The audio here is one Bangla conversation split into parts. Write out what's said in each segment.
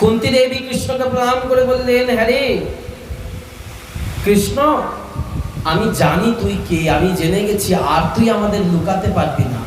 কুন্তি দেবী কৃষ্ণকে প্রণাম করে বললেন হ্যাঁ রে, কৃষ্ণ, আমি জানি তুই কে, আমি জেনে গেছি, আর তুই আমাদের লুকাতে পারবি না।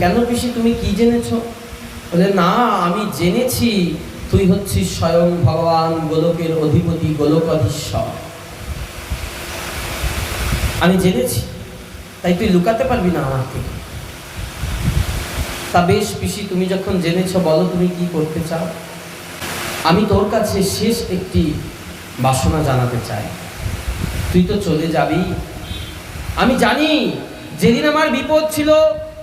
কেন পিসি, তুমি কি জেনেছো? বলে, না, আমি জেনেছি তুই হচ্ছিস স্বয়ং ভগবান গোলকের অধিপতি গোলক গোলকধীশ্বর। আমি জেনেছি, তাই তুই লুকাতে পারবি না আমার থেকে তা বেশ পিসি, তুমি যখন জেনেছ, বলো তুমি কি করতে চাও? আমি তোর কাছে শেষ একটি বাসনা জানাতে চাই। তুই তো চলে যাবি। আমি জানি, যেদিন আমার বিপদ ছিল,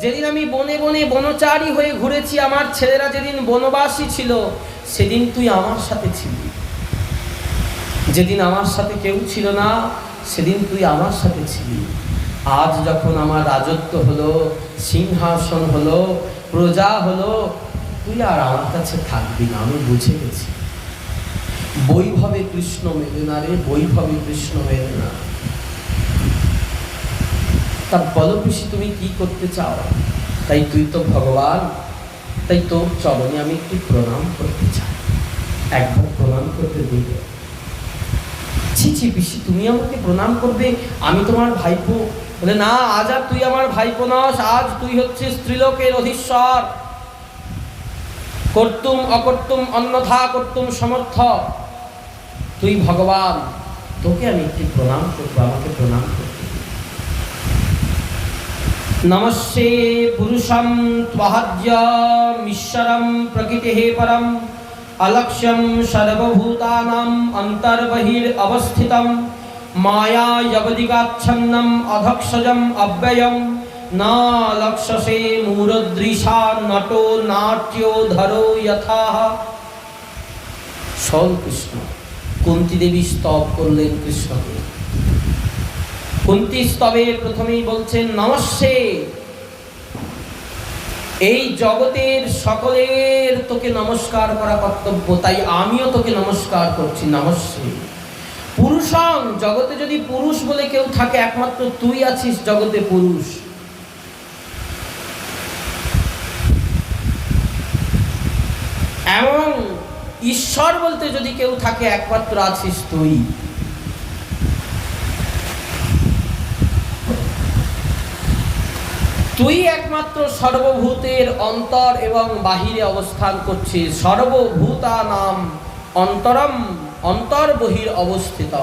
যেদিন আমি বনে বনে বনচারী হয়ে ঘুরেছি, আমার ছেলেরা যেদিন বনবাসী ছিল, সেদিন তুই আমার সাথে ছিলি। যেদিন আমার সাথে কেউ ছিল না, সেদিন তুই আমার সাথে ছিলি। আজ যখন আমার রাজত্ব হলো, সিংহাসন হলো, প্রজা হলো তুই আর আমার কাছে থাকবি না, আমি বুঝে গেছি। বৈভবে কৃষ্ণ মেলে না রে, বৈভবে কৃষ্ণ মেলে না তা বলো পিসি, তুমি কি করতে চাও? তাই তুই তো ভগবান, তাই তোর চরণে আমি একটু প্রণাম করতে চাই। একবার প্রণাম করতে দিবে। ছি ছি, পিসি, তুমি আমাকে প্রণাম করবে? আমি তোমার ভাইপো। বলে, না, আজ আর তুই আমার ভাইপো নস, আজ তুই হচ্ছে স্ত্রীলোকের অধীশ্বর। কর্তুম অকর্তুম, অন্যথা কর্তুম সমর্থ। তুই ভগবান, তোকে আমি একটি প্রণাম করব, আমাকে প্রণাম করব নমস্যে পুরুষম ত্বাহাজ্যমিশ্বরম প্রকৃতি হে পরম, অলক্ষ্যম সর্বভূতানাম অন্তর্বহির অবস্থিতম, মায়া যবদিকাচ্ছন্নম অধক্ষজম অব্যয়ম। না লক্ষসে মূরদৃশা নট নাট্য ধরো যথা। সল কৃষ্ণ, কুন্তি দেবী স্তব করলেন কৃষ্ণকে। কুন্তি স্তবে প্রথমেই বলছেন নমস্যে এই জগতের সকলের তোকে নমস্কার করা কর্তব্য, তাই আমিও তোকে নমস্কার করছি নমস্যে পুরুষং, জগতে যদি পুরুষ বলে কেউ থাকে, একমাত্র তুই আছিস জগতে পুরুষ। এবং ঈশ্বর বলতে যদি কেউ থাকে, একমাত্র আছিস তুই। তুই একমাত্র সর্বভূতের অন্তর এবং বাহিরে অবস্থান করছিস। সর্বভূতা নাম অন্তরম অন্তর বহির অবস্থিত।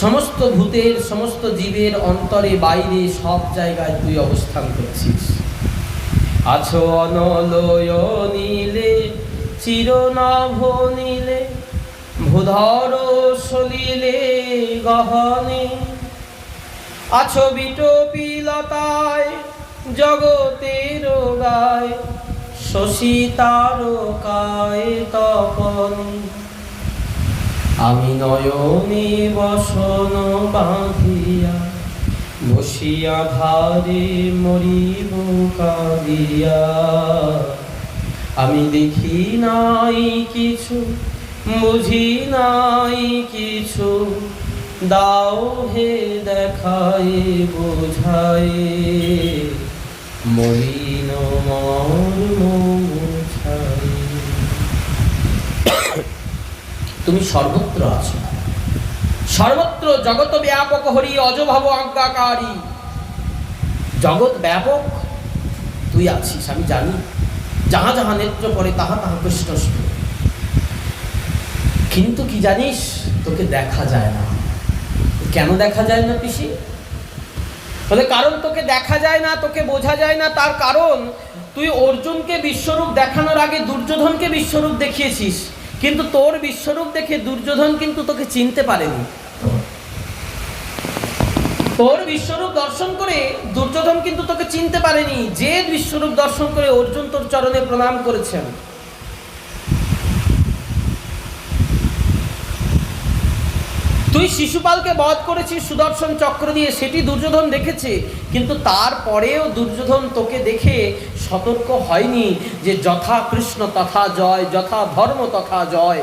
সমস্ত ভূতের, সমস্ত জীবের অন্তরে, বাইরে সব জায়গায় তুই অবস্থান করছিস। আছো অনলয় নীলে চিরনভ নীলে, ভূধর সলিলে গহনে। আছো বিটপিলতায়, জগতের গায়, শশী তারকায় তপন। আমি নয়নে বসন বাঁধিয়া, বসিয়া ধারে মরিব কাঁদিয়া। আমি দেখি নাই কিছু, বুঝি নাই কিছু। দাও হে দেখাই, বোঝাই। মরিন তুমি সর্বত্র আছো। সর্বত্র জগত ব্যাপক হরি, অজভাব আজ্ঞাকারী জগৎ ব্যাপক? তুই আছিস, আমি জানি। যাহা যাহা নেত্র করে তাহা তাহা কৃষ্ণ কিন্তু কি জানিস, তোকে দেখা যায় না। কেন দেখা যায় না পিসি? বলে কারণ তোকে দেখা যায় না, তোকে বোঝা যায় না, তার কারণ তুই অর্জুনকে বিশ্বরূপ দেখানোর আগে দুর্যোধনকে বিশ্বরূপ দেখিয়েছিস। কিন্তু তোর বিশ্বরূপ দেখে দুর্যোধন কিন্তু তোকে চিনতে পারেনি। তোর বিশ্বরূপ দর্শন করে দুর্যোধন কিন্তু তোকে চিনতে পারেনি। যে বিশ্বরূপ দর্শন করে অর্জুন তোর চরণে প্রণাম করেছেন। তুই শিশুপালকে বধ করেছিস, সুদর্শন চক্র দিয়ে সেটি দুর্যোধন দেখেছে। কিন্তু তারপরেও দুর্যোধন তোকে দেখে সতর্ক হয়নি যে যথা কৃষ্ণ তথা জয়, যথা ধর্ম তথা জয়।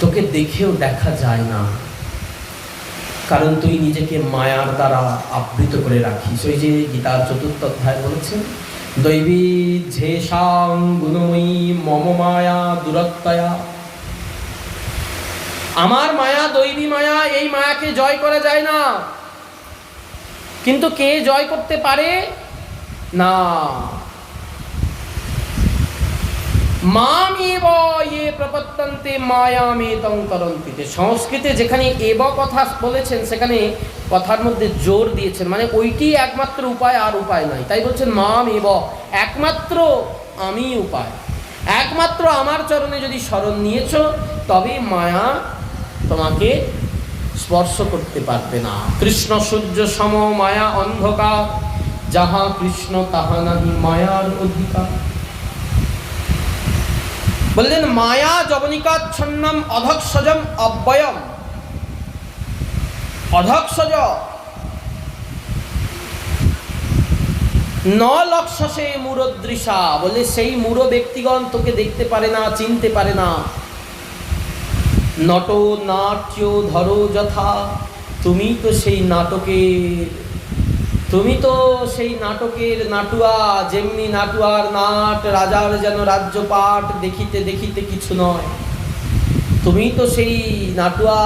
তোকে দেখেও দেখা যায় না। কারণ তুই নিজেকে মায়ার দ্বারা আবৃত করে রাখিস। ওই যে গীতার চতুর্থ অধ্যায় বলেছেন দৈবী ঝেষাং গুণময়ী মম মায়া দূরত্বয়া। আমার মায়া, দৈবী মায়া, এই মায়াকে জয় করা যায় না। কিন্তু কে জয় করতে পারে? না। মামেব ইয়ে প্রপত্তন্তে মায়ামেতং করন্তিতে সংস্কৃতে যেখানে এব কথা বলেছেন, সেখানে কথার মধ্যে জোর দিয়েছেন। মানে ওইটি একমাত্র উপায় আর উপায় নাই। তাই বলছেন, মাম এব একমাত্র আমি উপায়। একমাত্র আমার চরণে যদি স্মরণ নিয়েছ, তবে মায়া তোমাকে স্পর্শ করতে পারবে না। কৃষ্ণ সূর্য সম মায়া অন্ধকার, যাহা কৃষ্ণ তাহা নাহি মায়ার অধিকার। বললেন, মায়া জবনিকাচ্ছন্নম অধক্ষজম অব্যয়ম। অধক্ষজ ন লক্ষসে মূরদৃশা। বলে সেই মূঢ় ব্যক্তিগণ তোকে দেখতে পারে না, চিনতে পারে না। নট নাট্য ধরো যথা, তুমি তো সেই নাটকের তুমি তো সেই নাটকের নাটুয়া, যেমনি নাটুয়ার নাট, রাজার যেন রাজ্যপাট দেখিতে দেখিতে কিছু নয়। তুমি তো সেই নাটুয়া,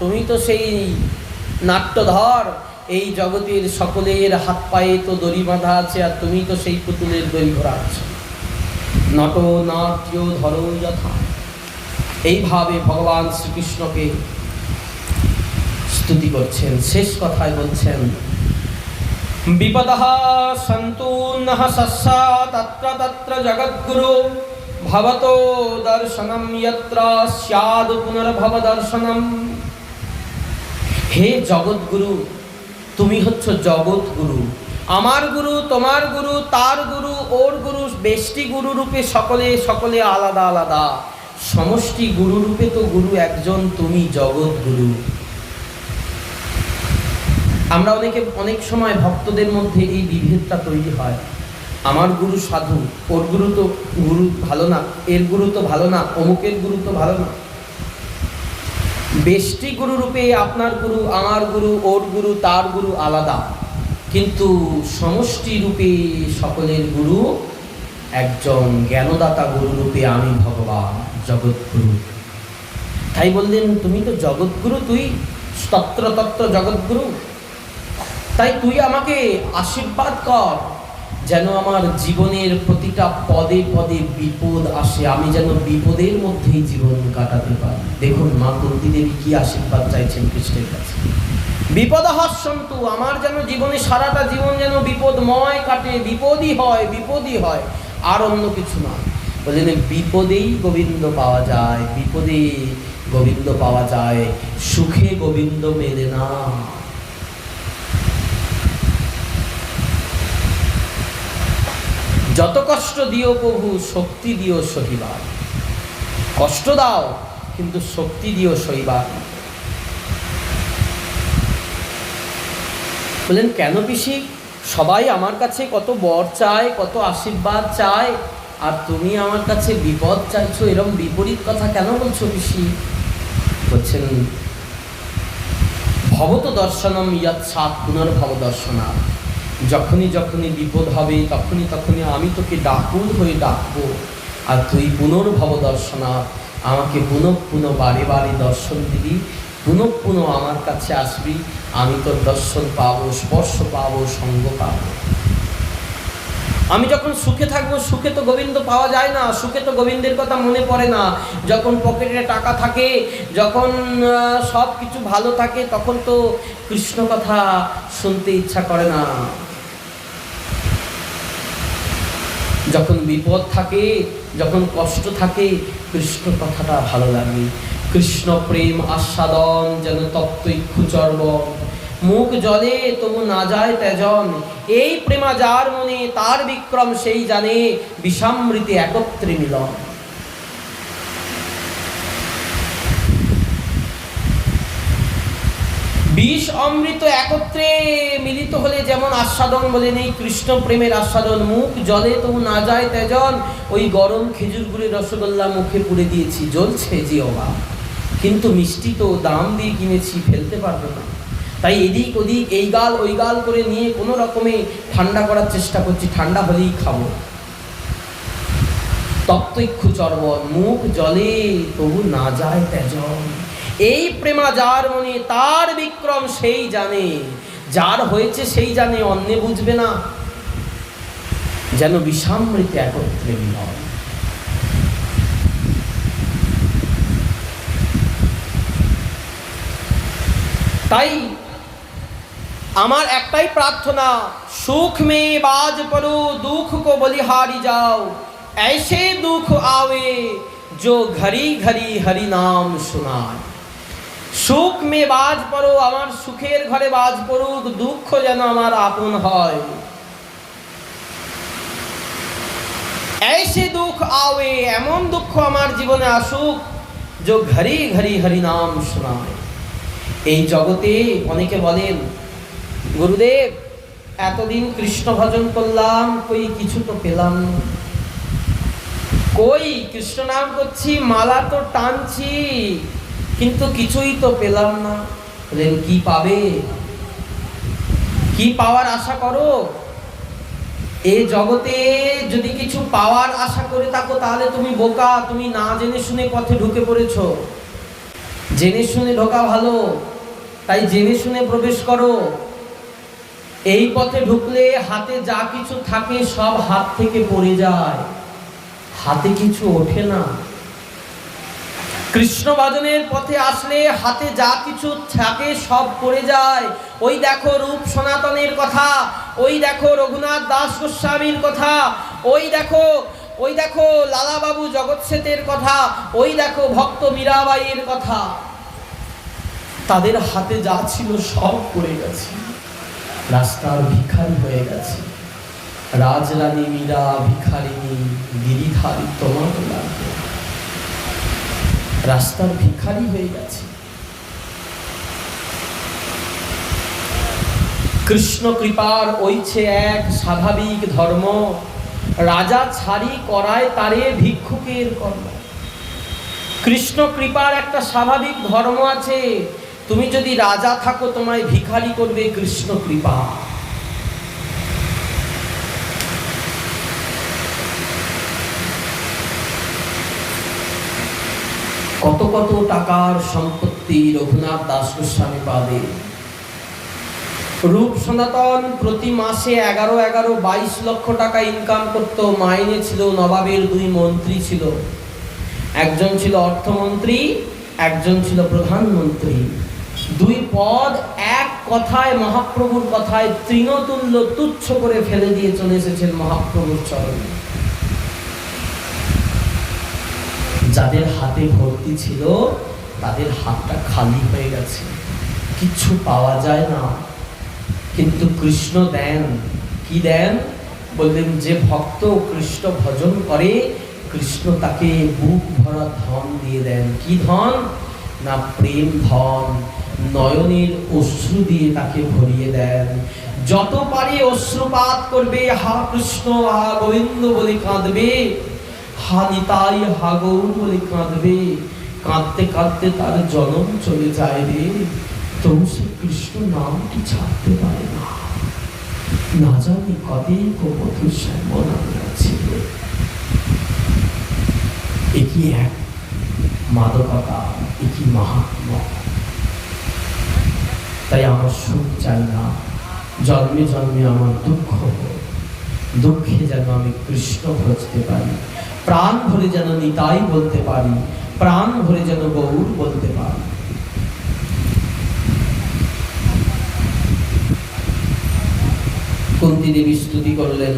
তুমি তো সেই নাট্যধর, এই জগতের সকলের হাত পায়ে তো দড়ি বাঁধা আছে আর তুমি তো সেই পুতুলের দড়ি ঘোরাচ্ছ নট নাট্য ধরো যথা। এইভাবে ভগবান শ্রীকৃষ্ণকে স্তুতি করছেন, শেষ কথায় বলছেন বিপদः নः সস্যা তত্র জগদ্গুরু। ভবতো দর্শনম যত্র স্যাদ পুনর্ভব দর্শনম। হে জগৎগুরু তুমি হচ্ছ জগৎগুরু আমার গুরু, তোমার গুরু, তার গুরু, ওর গুরু, বেষ্টি গুরু রূপে সকলে সকলে আলাদা আলাদা। সমষ্টি গুরু রূপে তো গুরু একজন, তুমি জগৎগুরু আমরা অনেকে অনেক সময় ভক্তদের মধ্যে এই বিভেদটা তৈরি হয়। আমার গুরু সাধু, ওর গুরু তো গুরু ভালো না, এর গুরু তো ভালো না, অমুকের গুরু তো ভালো না। বেষ্টি গুরু রূপে আপনার গুরু, আমার গুরু, ওর গুরু, তার গুরু আলাদা। কিন্তু সমষ্টি রূপে সকলের গুরু একজন জ্ঞানদাতা গুরু রূপে আমি ভগবান, জগৎগুরু। তাই বললেন, তুমি তো জগৎগুরু, তুই তত্র তত্র জগৎগুরু? তাই তুই আমাকে আশীর্বাদ কর যেন আমার জীবনের প্রতিটা পদে পদে বিপদ আসে। আমি যেন বিপদের মধ্যেই জীবন কাটাতে পারি। দেখুন, মা কুন্তি দেবী কি আশীর্বাদ চাইছেন কৃষ্ণের কাছে। বিপদ হাস্যন্তু আমার যেন জীবনে সারাটা জীবন যেন বিপদময় কাটে, বিপদই হয় বিপদই হয়, আর অন্য কিছু নয় বললেন, বিপদেই গোবিন্দ পাওয়া যায়, বিপদে গোবিন্দ পাওয়া যায়, সুখে গোবিন্দ মেলে না। যত কষ্ট দিও প্রভু, শক্তি দিও সহিবার। কষ্ট দাও, কিন্তু শক্তি দিও সহিবার। বললেন, কেন পিসি? সবাই আমার কাছে কত বর চায়, কত আশীর্বাদ চায়, আর তুমি আমার কাছে বিপদ চাইছো এরকম বিপরীত কথা কেন বলছো পিসি? বলছেন ভবত দর্শনম ইয়াত সাত পুনর্ভব দর্শনা যখনই যখনই বিপদ হবে, তখনই তখনই আমি তোকে ডাকুল হয়ে ডাকবো। আর তুই পুনর্ভব দর্শনা, আমাকে পুনঃ পুনঃ বারে বারে দর্শন দিবি, পুনঃ পুনঃ আমার কাছে আসবি, আমি তোর দর্শন পাবো, স্পর্শ পাবো, সঙ্গ পাবো। আমি যখন সুখে থাকব, সুখে তো গোবিন্দ পাওয়া যায় না, সুখে তো গোবিন্দের কথা মনে পড়ে না। যখন পকেটে টাকা থাকে, যখন সব কিছু ভালো থাকে, তখন তো কৃষ্ণ কথা শুনতে ইচ্ছা করে না। যখন বিপদ থাকে, যখন কষ্ট থাকে কৃষ্ণ কথাটা ভালো লাগে। কৃষ্ণ প্রেম আস্বাদন যেন তপ্ত ইক্ষুচর্ব মুখ জলে তবু না যায় তেজন। এই প্রেমা যার মনে, তার বিক্রম সেই জানে। বিষামৃতি একত্রে মিলন। বিষ অমৃত একত্রে মিলিত হলে যেমন আস্বাদন বলে নেই, কৃষ্ণ প্রেমের আস্বাদন, মুখ জলে তবু না যায় তেজন, ওই গরম খেজুর গুড়ে রসগোল্লা মুখে পুড়ে দিয়েছি, জ্বলছে যে অভাব। কিন্তু মিষ্টি তো দাম দিয়ে কিনেছি, ফেলতে পারব না। তাই এদিক ওদিক, এই গাল ওই গাল করে নিয়ে কোনো রকমে ঠান্ডা করার চেষ্টা করছি, ঠান্ডা হলেই খাব। তপ্তইক্ষু চর্বণ, মুখ জলে তবু না যায় তেজন। এই প্রেমা যার মনে তার বিক্রম সেই জানে যার হয়েছে সেই জানে অন্যে বুঝবে না যেন বিষামৃত একত্রে মিলন তাই আমার একটাই প্রার্থনা সুখ মে বাজ পড়ো দুঃখ কো বলিহারি যাও ऐसे दुख आवे जो ঘড়ি ঘড়ি হরি নাম শোনায় সুখ মে বাজ পড়ো, আমার সুখের ঘরে বাজ পড়ুক, দুঃখ যেন আমার আপন হয়। ऐसे দুঃখ আবে এমন দুঃখ আমার জীবনে আসুক, যে ঘড়ি ঘড়ি হরি নাম শোনায়। এই জগতে অনেকে বলেন, গুরুদেব, এতদিন কৃষ্ণ ভজন করলাম, কই কিছু তো পেলাম কই কৃষ্ণ নাম করছি, মালা তো টানছি কিন্তু কিছুই তো পেলাম না। বললেন, কি পাবে? কি পাওয়ার আশা করো? এ জগতে যদি কিছু পাওয়ার আশা করে থাকো, তাহলে তুমি বোকা। তুমি না জেনে শুনে পথে ঢুকে পড়েছো। জেনে শুনে ঢোকা ভালো, তাই জেনে শুনে প্রবেশ করো। এই পথে ঢুকলে হাতে যা কিছু থাকে সব হাত থেকে পড়ে যায়। হাতে কিছু ওঠে না। কৃষ্ণ ভজনের পথে আসলে হাতে যা কিছু থাকে সব পড়ে যায়। ওই দেখো রূপ সনাতনের কথা, ওই দেখো রঘুনাথ দাস গোস্বামীর কথা, ওই দেখো ওই দেখো লালাবাবু জগৎ সেতের কথা, ওই দেখো ভক্ত মীরাবাইয়ের কথা। তাদের হাতে যা ছিল সব পড়ে গেছে। রাস্তার ভিখারি হয়ে গেছে। রাজরানী মীরা ভিখারিনী গিরিধারী তোমার লাগবে রাস্তার ভিখারি হয়ে গেছে। কৃষ্ণ কৃপার ওইছে এক স্বাভাবিক ধর্ম, রাজা ছাড়ি করায় তারে ভিক্ষুকের কর্ম। কৃষ্ণ কৃপার একটা স্বাভাবিক ধর্ম আছে, তুমি যদি রাজা থাকো তোমায় ভিখারি করবে কৃষ্ণ কৃপা। কত টাকার সম্পত্তি রঘুনাথ দাস গোস্বামী পাবে? রূপ সনাতন প্রতি মাসে এগারো এগারো বাইশ লক্ষ টাকা ইনকাম করত। মাইনে ছিল, নবাবের দুই মন্ত্রী ছিল। একজন ছিল অর্থমন্ত্রী, একজন ছিল প্রধানমন্ত্রী। দুই পদ এক কথায়, মহাপ্রভুর কথায় তৃণতুল্য তুচ্ছ করে ফেলে দিয়ে চলে এসেছেন মহাপ্রভুর চরণে। যাদের হাতে ভর্তি ছিল, তাদের হাতটা খালি হয়ে গেছে। কিচ্ছু পাওয়া যায় না। কিন্তু কৃষ্ণ দেন। কি দেন? বললেন, যে ভক্ত কৃষ্ণ ভজন করে, কৃষ্ণ তাকে বুক ভরা ধন দিয়ে দেন। কি ধন? না প্রেম ধন, নয়নের অশ্রু দিয়ে তাকে ভরিয়ে দেন। যত পারে অশ্রুপাত করবে, হা কৃষ্ণ, হা গোবিন্দ বলে কাঁদবে। হা নিতাই হা গৌর বলে কাঁদবে। কাঁদতে কাঁদতে তার জনম চলে যায় রে। তবু সে কৃষ্ণ নামটি ছাড়তে পারে না। না জানি শ্যামন ছিল। একই এক একই মাহাত্ম? তাই আমার সুখ চাই না। জন্মে জন্মে আমার দুঃখ দুঃখে যেন আমি কৃষ্ণ ভজতে পারি। প্রাণ ভরে যেন নিতাই বলতে পারি, প্রাণ ভরে যেন গৌর বলতে পারি। কুন্তি দেবী স্তুতি করলেন।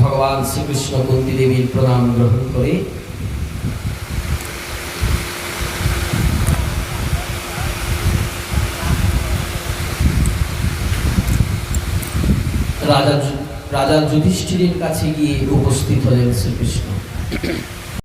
ভগবান শ্রীকৃষ্ণ কুন্তি দেবীর প্রণাম গ্রহণ করে। রাজা রাজা যুধিষ্ঠিরের কাছে গিয়ে উপস্থিত হলেন শ্রীকৃষ্ণ।